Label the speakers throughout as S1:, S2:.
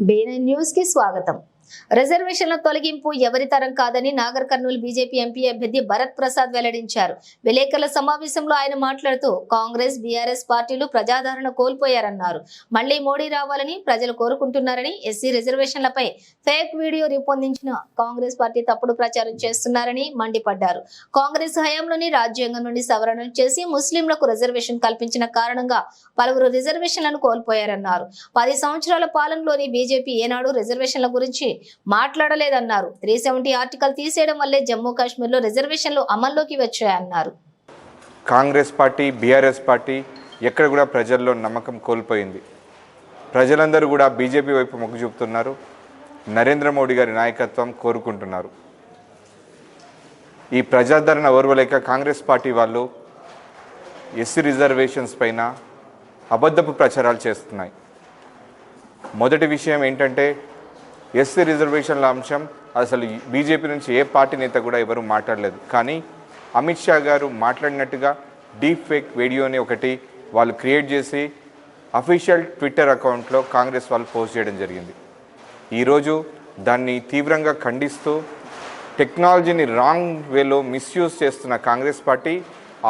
S1: బేనన్ న్యూస్కి స్వాగతం. రిజర్వేషన్ల తొలగింపు ఎవరి తరం కాదని నాగర్ కర్నూలు బీజేపీ ఎంపీ అభ్యర్థి భరత్ ప్రసాద్ వెల్లడించారు. విలేకరుల సమావేశంలో ఆయన మాట్లాడుతూ కాంగ్రెస్ బీఆర్ఎస్ పార్టీలు ప్రజాదరణ కోల్పోయారన్నారు. మళ్ళీ మోడీ రావాలని ప్రజలు కోరుకుంటున్నారని ఎస్సీ రిజర్వేషన్లపై ఫేక్ వీడియో రూపొందించిన కాంగ్రెస్ పార్టీ తప్పుడు ప్రచారం చేస్తున్నారని మండిపడ్డారు. కాంగ్రెస్ హయాంలోని రాజ్యాంగం నుండి సవరణలు చేసి ముస్లింలకు రిజర్వేషన్ కల్పించిన కారణంగా పలువురు రిజర్వేషన్లను కోల్పోయారన్నారు. పది సంవత్సరాల పాలనలోని బీజేపీ ఏనాడు రిజర్వేషన్ల గురించి మాట్లాడలేదన్నారు. త్రీ సెవెంటీ ఆర్టికల్ తీసేయడం వల్లే జమ్మూ కాశ్మీర్లో రిజర్వేషన్లు అమల్లోకి వచ్చాయన్నారు.
S2: కాంగ్రెస్ పార్టీ బీఆర్ఎస్ పార్టీ ఎక్కడ కూడా ప్రజల్లో నమ్మకం కోల్పోయింది. ప్రజలందరూ కూడా బీజేపీ వైపు మొగ్గు చూపుతున్నారు. నరేంద్ర మోడీ గారి నాయకత్వం కోరుకుంటున్నారు. ఈ ప్రజాదరణ ఓర్వలేక కాంగ్రెస్ పార్టీ వాళ్ళు ఎస్సీ రిజర్వేషన్స్ పైన అబద్ధపు ప్రచారాలు చేస్తున్నాయి. మొదటి విషయం ఏంటంటే ఎస్సీ రిజర్వేషన్ల అంశం అసలు బీజేపీ నుంచి ఏ పార్టీ నేత కూడా ఎవరు మాట్లాడలేదు. కానీ అమిత్ షా గారు మాట్లాడినట్టుగా డీప్ ఫేక్ వీడియోని ఒకటి వాళ్ళు క్రియేట్ చేసి అఫీషియల్ ట్విట్టర్ అకౌంట్లో కాంగ్రెస్ వాళ్ళు పోస్ట్ చేయడం జరిగింది. ఈరోజు దాన్ని తీవ్రంగా ఖండిస్తూ టెక్నాలజీని రాంగ్ వేలో మిస్యూజ్ చేస్తున్న కాంగ్రెస్ పార్టీ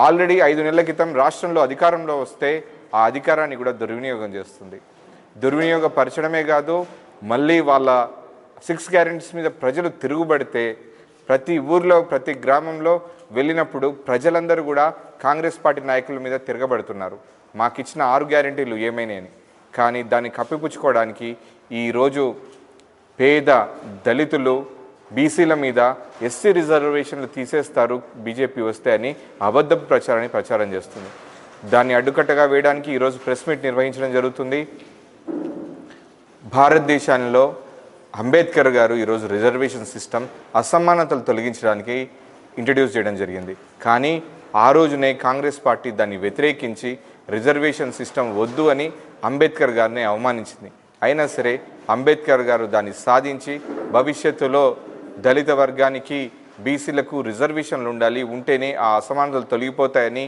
S2: ఆల్రెడీ ఐదు నెలల క్రితం రాష్ట్రంలో అధికారంలో వస్తే ఆ అధికారాన్ని కూడా దుర్వినియోగం చేస్తుంది. దుర్వినియోగపరచడమే కాదు మళ్ళీ వాళ్ళ సిక్స్ గ్యారెంటీస్ మీద ప్రజలు తిరుగుబడితే ప్రతి ఊర్లో ప్రతి గ్రామంలో వెళ్ళినప్పుడు ప్రజలందరూ కూడా కాంగ్రెస్ పార్టీ నాయకుల మీద తిరగబడుతున్నారు. మాకు ఇచ్చిన ఆరు గ్యారెంటీలు ఏమైనాయని. కానీ దాన్ని కప్పిపుచ్చుకోవడానికి ఈరోజు పేద దళితులు బీసీల మీద ఎస్సీ రిజర్వేషన్లు తీసేస్తారు బీజేపీ వస్తే అని అబద్ధపు ప్రచారాన్ని ప్రచారం చేస్తుంది. దాన్ని అడ్డుకట్టగా వేయడానికి ఈరోజు ప్రెస్ మీట్ నిర్వహించడం జరుగుతుంది. భారతదేశంలో అంబేద్కర్ గారు ఈరోజు రిజర్వేషన్ సిస్టమ్ అసమానతలు తొలగించడానికి ఇంట్రడ్యూస్ చేయడం జరిగింది. కానీ ఆ రోజునే కాంగ్రెస్ పార్టీ దాన్ని వ్యతిరేకించి రిజర్వేషన్ సిస్టమ్ వద్దు అని అంబేద్కర్ గారిని అవమానించింది. అయినా సరే అంబేద్కర్ గారు దాన్ని సాధించి భవిష్యత్తులో దళిత వర్గానికి బీసీలకు రిజర్వేషన్లు ఉండాలి ఉంటేనే ఆ అసమానతలు తొలగిపోతాయని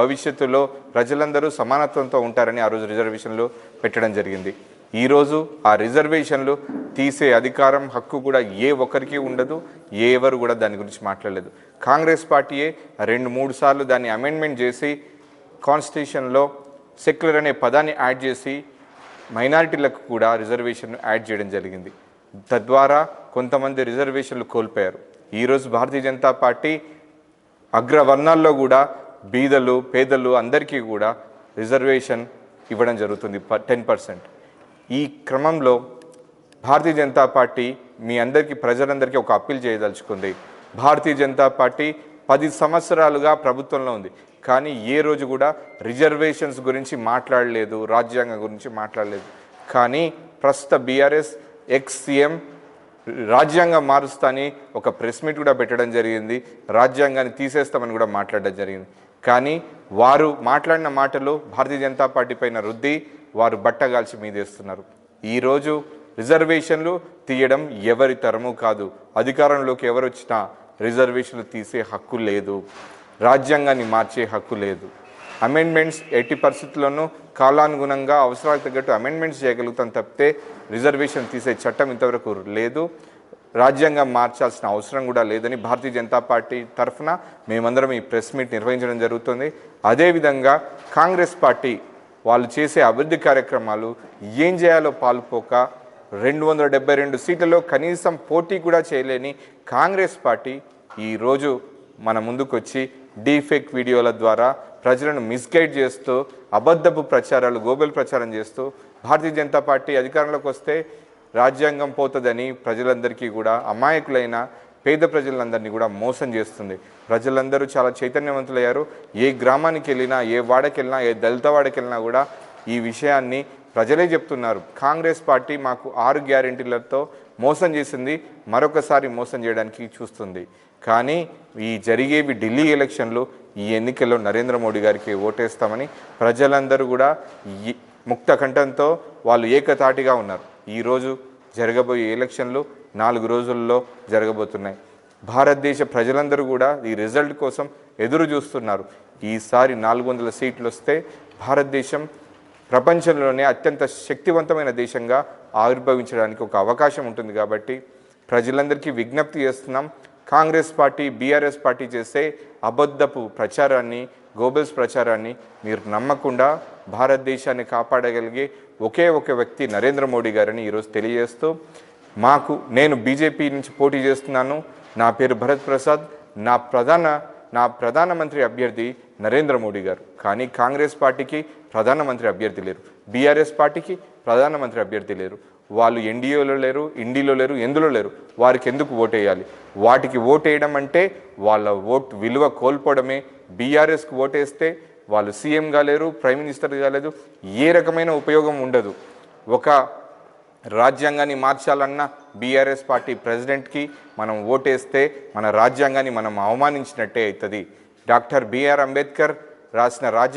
S2: భవిష్యత్తులో ప్రజలందరూ సమానత్వంతో ఉంటారని ఆ రోజు రిజర్వేషన్లు పెట్టడం జరిగింది. ఈరోజు ఆ రిజర్వేషన్లు తీసే అధికారం హక్కు కూడా ఏ ఒక్కరికి ఉండదు ఏ ఎవరు కూడా దాని గురించి మాట్లాడలేదు. కాంగ్రెస్ పార్టీయే రెండు మూడు సార్లు దాన్ని అమెండ్మెంట్ చేసి కాన్స్టిట్యూషన్లో సెక్యులర్ అనే పదాన్ని యాడ్ చేసి మైనారిటీలకు కూడా రిజర్వేషన్ యాడ్ చేయడం జరిగింది. తద్వారా కొంతమంది రిజర్వేషన్లు కోల్పోయారు. ఈరోజు భారతీయ జనతా పార్టీ అగ్రవర్ణాల్లో కూడా బీదలు పేదలు అందరికీ కూడా రిజర్వేషన్ ఇవ్వడం జరుగుతుంది టెన్ పర్సెంట్. ఈ క్రమంలో భారతీయ జనతా పార్టీ మీ అందరికీ ప్రజలందరికీ ఒక అప్పీల్ చేయదలుచుకుంది. భారతీయ జనతా పార్టీ పది సంవత్సరాలుగా ప్రభుత్వంలో ఉంది. కానీ ఏ రోజు కూడా రిజర్వేషన్స్ గురించి మాట్లాడలేదు రాజ్యాంగం గురించి మాట్లాడలేదు. కానీ ప్రస్తుత బీఆర్ఎస్ ఎక్స్ సీఎం రాజ్యాంగం మారుస్తాని ఒక ప్రెస్ మీట్ కూడా పెట్టడం జరిగింది. రాజ్యాంగాన్ని తీసేస్తామని కూడా మాట్లాడడం జరిగింది. కానీ వారు మాట్లాడిన మాటలు భారతీయ జనతా పార్టీ పైన రుద్ది వారు బట్టగాల్చి మీదేస్తున్నారు. ఈరోజు రిజర్వేషన్లు తీయడం ఎవరి తరము కాదు. అధికారంలోకి ఎవరు వచ్చినా రిజర్వేషన్లు తీసే హక్కు లేదు. రాజ్యాంగాన్ని మార్చే హక్కు లేదు. అమెండ్మెంట్స్ ఎట్టి పరిస్థితుల్లోనూ కాలానుగుణంగా అవసరాలకు తగ్గట్టు అమెండ్మెంట్స్ చేయగలుగుతాం తప్పితే రిజర్వేషన్ తీసే చట్టం ఇంతవరకు లేదు. రాజ్యాంగం మార్చాల్సిన అవసరం కూడా లేదని భారతీయ జనతా పార్టీ తరఫున మేమందరం ఈ ప్రెస్ మీట్ నిర్వహించడం జరుగుతుంది. అదేవిధంగా కాంగ్రెస్ పార్టీ వాళ్ళు చేసే అభివృద్ధి కార్యక్రమాలు ఏం చేయాలో పాల్పోక రెండు వందల డెబ్బై రెండు సీట్లలో కనీసం పోటీ కూడా చేయలేని కాంగ్రెస్ పార్టీ ఈరోజు మన ముందుకొచ్చి డీఫేక్ వీడియోల ద్వారా ప్రజలను మిస్గైడ్ చేస్తూ అబద్ధపు ప్రచారాలు గోబెల్ ప్రచారం చేస్తూ భారతీయ జనతా పార్టీ అధికారంలోకి వస్తే రాజ్యాంగం పోతుందని ప్రజలందరికీ కూడా అమాయకులైన పేద ప్రజలందరినీ కూడా మోసం చేస్తుంది. ప్రజలందరూ చాలా చైతన్యవంతులయ్యారు. ఏ గ్రామానికి వెళ్ళినా ఏ వాడకెళ్ళినా ఏ దళిత వాడకెళ్ళినా కూడా ఈ విషయాన్ని ప్రజలే చెప్తున్నారు. కాంగ్రెస్ పార్టీ మాకు ఆరు గ్యారెంటీలతో మోసం చేసింది. మరొకసారి మోసం చేయడానికి చూస్తుంది. కానీ ఈ జరిగేవి ఢిల్లీ ఎలక్షన్లు ఈ ఎన్నికల్లో నరేంద్ర మోడీ గారికి ఓటేస్తామని ప్రజలందరూ కూడా ముక్త కంఠంతో వాళ్ళు ఏకతాటిగా ఉన్నారు. ఈరోజు జరగబోయే ఎలక్షన్లు నాలుగు రోజుల్లో జరగబోతున్నాయి. భారతదేశ ప్రజలందరూ కూడా ఈ రిజల్ట్ కోసం ఎదురు చూస్తున్నారు. ఈసారి నాలుగు వందల సీట్లు వస్తే భారతదేశం ప్రపంచంలోనే అత్యంత శక్తివంతమైన దేశంగా ఆవిర్భవించడానికి ఒక అవకాశం ఉంటుంది కాబట్టి ప్రజలందరికీ విజ్ఞప్తి చేస్తున్నాం. కాంగ్రెస్ పార్టీ బీఆర్ఎస్ పార్టీ చేసే అబద్ధపు ప్రచారాన్ని గోబెల్స్ ప్రచారాన్ని మీరు నమ్మకుండా భారతదేశాన్ని కాపాడగలిగే ఒకే ఒక వ్యక్తి నరేంద్ర మోడీ గారని ఈరోజు తెలియజేస్తూ మాకు నేను బీజేపీ నుంచి పోటీ చేస్తున్నాను. నా పేరు భరత్ ప్రసాద్. నా ప్రధాన నా ప్రధానమంత్రి అభ్యర్థి నరేంద్ర మోడీ గారు. కానీ కాంగ్రెస్ పార్టీకి ప్రధానమంత్రి అభ్యర్థి లేరు. బీఆర్ఎస్ పార్టీకి ప్రధానమంత్రి అభ్యర్థి లేరు. వాళ్ళు ఎన్డీఏలో లేరు ఇండిలో లేరు ఎందులో లేరు? వారికి ఎందుకు ఓటేయాలి? వాటికి ఓటేయడం అంటే వాళ్ళ ఓట్ విలువ కోల్పోవడమే. బీఆర్ఎస్కి ఓటేస్తే వాళ్ళు సీఎంగా లేరు ప్రైమ్ మినిస్టర్గా లేదు. ఏ రకమైన ఉపయోగం ఉండదు. ఒక రాజ్యాంగాన్ని మార్చాలన్న బీఆర్ఎస్ పార్టీ ప్రెసిడెంట్కి మనం ఓటేస్తే మన రాజ్యాంగాన్ని మనం అవమానించినట్టే అవుతుంది. డాక్టర్ బిఆర్ అంబేద్కర్ రాసిన రాజ్య